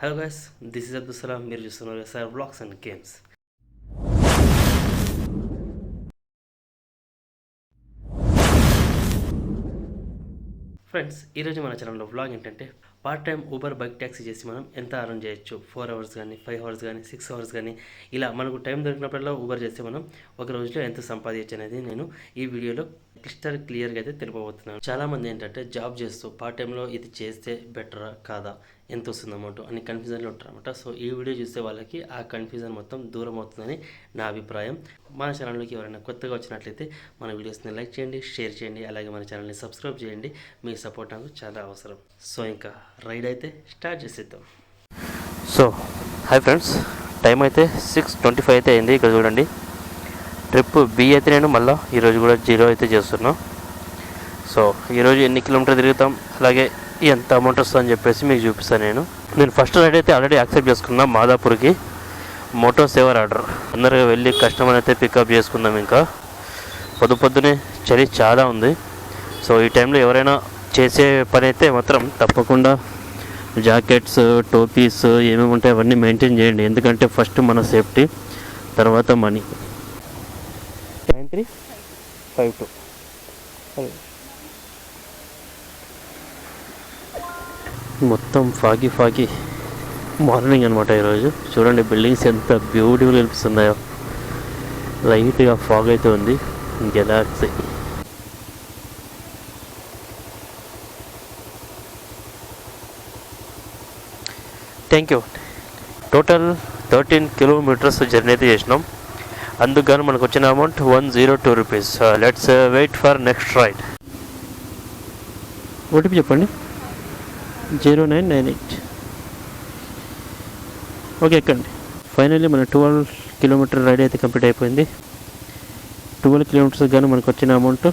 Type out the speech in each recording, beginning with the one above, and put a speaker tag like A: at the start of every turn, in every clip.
A: Hello guys this is Abdul Salam మీరు చూస్తున్నారు sir blogs and games friends ఈరోజు మన ఛానల్లో వ్లాగ్ ఏంటంటే part time Uber bike taxi చేసి మనం ఎంత అర్న్ చేయొచ్చు? ఫోర్ అవర్స్ కానీ ఫైవ్ అవర్స్ కానీ సిక్స్ అవర్స్ కానీ ఇలా మనకు టైం దొరికినప్పుడల్లా ఊబర్ చేస్తే మనం ఒక రోజులో ఎంత సంపాదించచ్చు అనేది నేను ఈ వీడియోలో క్లిస్టర్ క్లియర్గా అయితే తెలుపబోతున్నాను. చాలామంది ఏంటంటే జాబ్ చేస్తూ పార్ట్ టైంలో ఇది చేస్తే బెటరా కాదా? ఎంత వస్తుంది అమౌంట్ అని కన్ఫ్యూజన్లో ఉంటారనమాట సో ఈ వీడియో చూస్తే వాళ్ళకి ఆ కన్ఫ్యూజన్ మొత్తం దూరం అవుతుందని నా అభిప్రాయం. మన ఛానల్లోకి ఎవరైనా కొత్తగా వచ్చినట్లయితే మన వీడియోస్ని లైక్ చేయండి షేర్ చేయండి అలాగే మన ఛానల్ని సబ్స్క్రైబ్ చేయండి. మీ సపోర్ట్ నాకు చాలా అవసరం. సో ఇంకా రైడ్ అయితే స్టార్ట్ చేసేద్దాం. సో హాయ్ ఫ్రెండ్స్ టైం అయితే సిక్స్ ట్వంటీ ఫైవ్ అయితే అయింది. ఇక్కడ చూడండి. ట్రిప్ బి అయితే నేను మళ్ళీ ఈరోజు కూడా జీరో అయితే చేస్తున్నాను సో ఈరోజు ఎన్ని కిలోమీటర్ తిరుగుతాం? అలాగే ఎంత అమౌంట్ వస్తుందని చెప్పేసి మీకు చూపిస్తాను నేను. నేను ఫస్ట్ రైడ్ అయితే ఆల్రెడీ యాక్సెప్ట్ చేసుకున్నా మాదాపూర్కి. మోటో సేవర్ ఆర్డర్ అందరూ వెళ్ళి కస్టమర్ అయితే పికప్ చేసుకుందాం ఇంకా. పొద్దు పొద్దునే చలి చాలా ఉంది. సో ఈ టైంలో ఎవరైనా చేసే పని అయితే మాత్రం తప్పకుండా జాకెట్స్ టోపీస్ ఏమేమి ఉంటాయి అవన్నీ మెయింటైన్ చేయండి. ఎందుకంటే ఫస్ట్ మన సేఫ్టీ తర్వాత money nine three five two మొత్తం ఫాగి ఫాగి మార్నింగ్ అనమాట ఈరోజు. చూడండి బిల్డింగ్స్ ఎంత బ్యూటిఫుల్ కనిపిస్తున్నాయో. లైట్గా ఫాగ్ అయితే ఉంది. Galaxy. Thank you. Total thirteen kilometres journey అయితే చేసినాం. అందుకని మనకు వచ్చిన amount one zero two rupees. Let's wait for next ride OTP చెప్పండి. Zero nine nine eight. Okay ఎక్కండి. ఫైనల్లీ మన ట్వెల్వ్ కిలోమీటర్ రైడ్ అయితే కంప్లీట్ అయిపోయింది. ట్వెల్వ్ కిలోమీటర్స్ కానీ మనకు వచ్చిన amount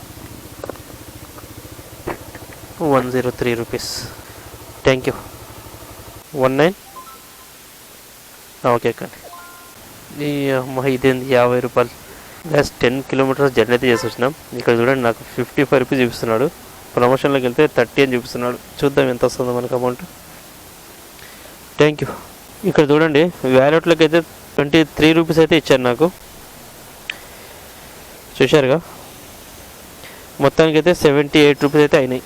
A: one zero three rupees thank you one nine okay ఎక్కండి. ఈ అమ్మ ఇదేంది? యాభై రూపాయలు. జస్ట్ టెన్ కిలోమీటర్స్ జర్నీ అయితే చేసి వచ్చినాం. ఇక్కడ చూడండి నాకు ఫిఫ్టీ ఫైవ్ రూపీస్ చూపిస్తున్నాడు. ప్రమోషన్లోకి వెళ్తే థర్టీ అని చూపిస్తున్నాడు. చూద్దాం ఎంత వస్తుందో మనకు అమౌంట్ థ్యాంక్ యూ ఇక్కడ చూడండి వ్యాలెట్లోకి అయితే ట్వంటీ త్రీ రూపీస్ అయితే ఇచ్చారు నాకు. చూశారుగా? మొత్తానికి అయితే సెవెంటీ ఎయిట్ రూపీస్ అయితే అయినాయి.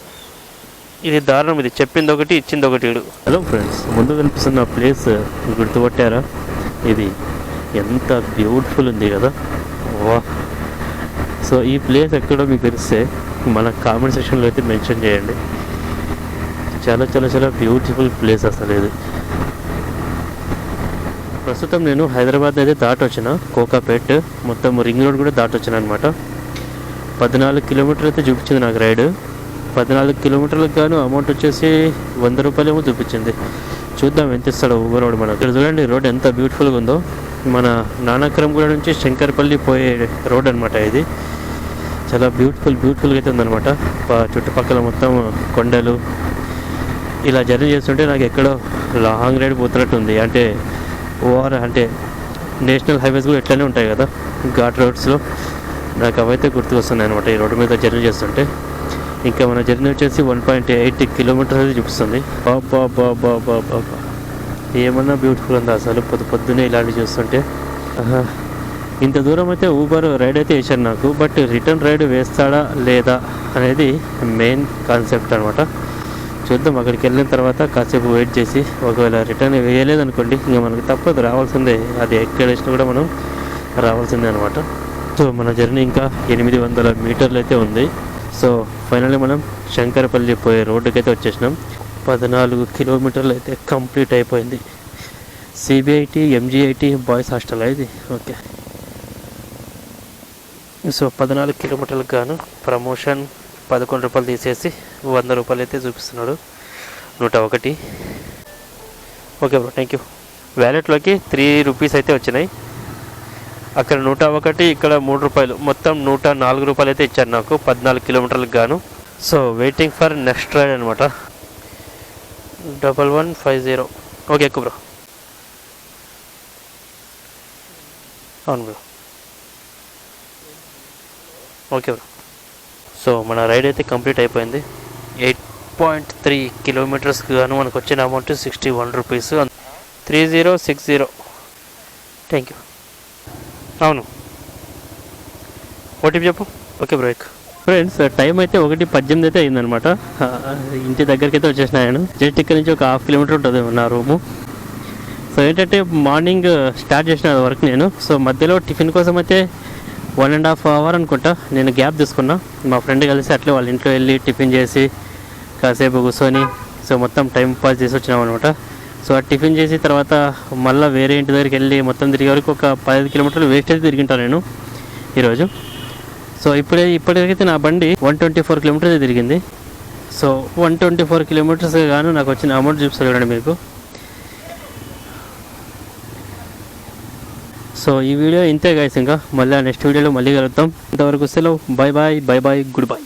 A: ఇది దారుణం ఇది. చెప్పింది ఒకటి ఇచ్చింది ఒకటి ఇడు హలో ఫ్రెండ్స్ ముందు కనిపిస్తున్న ప్లేస్ గుర్తుపట్టారా? ఇది ఎంత బ్యూటిఫుల్ ఉంది కదా. సో ఈ ప్లేస్ ఎక్కడో మీకు తెలిస్తే మన కామెంట్ సెక్షన్లో అయితే మెన్షన్ చేయండి. చాలా చాలా చాలా బ్యూటిఫుల్ ప్లేస్ అసలు ఇది. ప్రస్తుతం నేను హైదరాబాద్ అయితే దాటొచ్చిన కోకాపేట్. మొత్తం రింగ్ రోడ్ కూడా దాటొచ్చిన అనమాట పద్నాలుగు కిలోమీటర్లు అయితే చూపించింది నాకు రైడ్. పద్నాలుగు కిలోమీటర్లకు గాను అమౌంట్ వచ్చేసి వంద రూపాయలు ఏమో చూపించింది. చూద్దాం ఎంత ఇస్తాడో ఊబర్ రోడ్ మనకు. ఇక్కడ చూడండి రోడ్ ఎంత బ్యూటిఫుల్గా ఉందో. మన నానక్రమ్గూడ నుంచి శంకర్పల్లి పోయే రోడ్ అనమాట ఇది. చాలా బ్యూటిఫుల్ బ్యూటిఫుల్గా అయితే ఉందన్నమాట. చుట్టుపక్కల మొత్తం కొండలు. ఇలా జర్నీ చేస్తుంటే నాకు ఎక్కడో లాంగ్ రైడ్ పోతున్నట్టు ఉంది అంటే ఓవర్ అంటే నేషనల్ హైవేస్ కూడా ఎట్లానే ఉంటాయి కదా ఘాట్ రోడ్స్లో. నాకు అవైతే గుర్తుకొస్తున్నాయి అనమాట ఈ రోడ్డు మీద జర్నీ చేస్తుంటే. ఇంకా మన జర్నీ వచ్చేసి వన్ పాయింట్ ఎయిట్ కిలోమీటర్స్ అయితే చూపిస్తుంది. బాబా బాబా బాబా ఏమన్నా బ్యూటిఫుల్ ఉందా అసలు? పొద్దు పొద్దునే ఇలాంటివి చూస్తుంటే. ఇంత దూరం అయితే ఊబర్ రైడ్ అయితే వేశారు నాకు బట్ రిటర్న్ రైడ్ వేస్తాడా లేదా అనేది మెయిన్ కాన్సెప్ట్ అనమాట చూద్దాం అక్కడికి వెళ్ళిన తర్వాత కాసేపు వెయిట్ చేసి ఒకవేళ రిటర్న్ వేయలేదు అనుకోండి ఇంకా మనకి తప్పదు రావాల్సిందే. అది ఎక్కడ వేసినా కూడా మనం రావాల్సిందే అనమాట సో మన జర్నీ ఇంకా ఎనిమిది వందల మీటర్లు అయితే ఉంది. సో ఫైనల్లీ మనం శంకరపల్లి పోయే రోడ్డుకి అయితే వచ్చేసినాం. పద్నాలుగు కిలోమీటర్లు అయితే కంప్లీట్ అయిపోయింది. సిబిఐటి ఎంజిఐటి బాయ్స్ హాస్టల్ ఇది? ఓకే. సో పద్నాలుగు కిలోమీటర్లకు గాను ప్రమోషన్ పదకొండు రూపాయలు తీసేసి వంద రూపాయలు అయితే చూపిస్తున్నాడు. నూట ఒకటి. ఓకే బ్రో థ్యాంక్ యూ వ్యాలెట్లోకి త్రీ రూపీస్ అయితే వచ్చినాయి. అక్కడ నూట ఒకటి ఇక్కడ మూడు రూపాయలు. మొత్తం నూట నాలుగు రూపాయలు అయితే ఇచ్చారు నాకు పద్నాలుగు కిలోమీటర్లకు గాను. So waiting for next ride అనమాట double one five zero. Okay ఎక్కువ బ్రో. అవును బ్రో. Okay bro. సో మన రైడ్ అయితే కంప్లీట్ అయిపోయింది. ఎయిట్ పాయింట్ త్రీ కిలోమీటర్స్కి గాను మనకు వచ్చిన amount sixty one rupees.
B: Three zero six zero. Thank you. అవును. ఓటీపీ చెప్పు. ఓకే బ్రో ఎక్
A: ఫ్రెండ్స్ టైం అయితే ఒకటి పద్దెనిమిది అయితే అయిందనమాట ఇంటి దగ్గరికి అయితే వచ్చేసిన నేను జస్ట్ ఇక్కడ నుంచి ఒక హాఫ్ కిలోమీటర్ ఉంటుంది నా రూము. సో ఏంటంటే మార్నింగ్ స్టార్ట్ చేసిన వర్క్ నేను. సో మధ్యలో టిఫిన్ కోసం అయితే వన్ అండ్ హాఫ్ అవర్ అనుకుంటా నేను గ్యాప్ తీసుకున్నా. మా ఫ్రెండ్ కలిసి అట్లే వాళ్ళ ఇంట్లో వెళ్ళి టిఫిన్ చేసి కాసేపు కూర్చొని సో మొత్తం టైం పాస్ చేసి వచ్చినాం అనమాట సో ఆ టిఫిన్ చేసి తర్వాత మళ్ళీ వేరే ఇంటి దగ్గరికి వెళ్ళి మొత్తం తిరిగే వరకు ఒక పదిహేను కిలోమీటర్లు వేస్ట్ అయితే తిరిగింటాను నేను ఈరోజు. సో ఇప్పుడే ఇప్పటికైతే నా బండి వన్ ట్వంటీ ఫోర్ కిలోమీటర్స్ తిరిగింది. So one twenty four kilometres గాను నాకు వచ్చిన అమౌంట్ చూపిస్తాను చూడండి మీకు. సో ఈ వీడియో ఇంతే గైస్ ఇంకా. మళ్ళీ నెక్స్ట్ వీడియోలో మళ్ళీ కలుద్దాం. ఇంతవరకు సెలవు. Bye bye bye bye good bye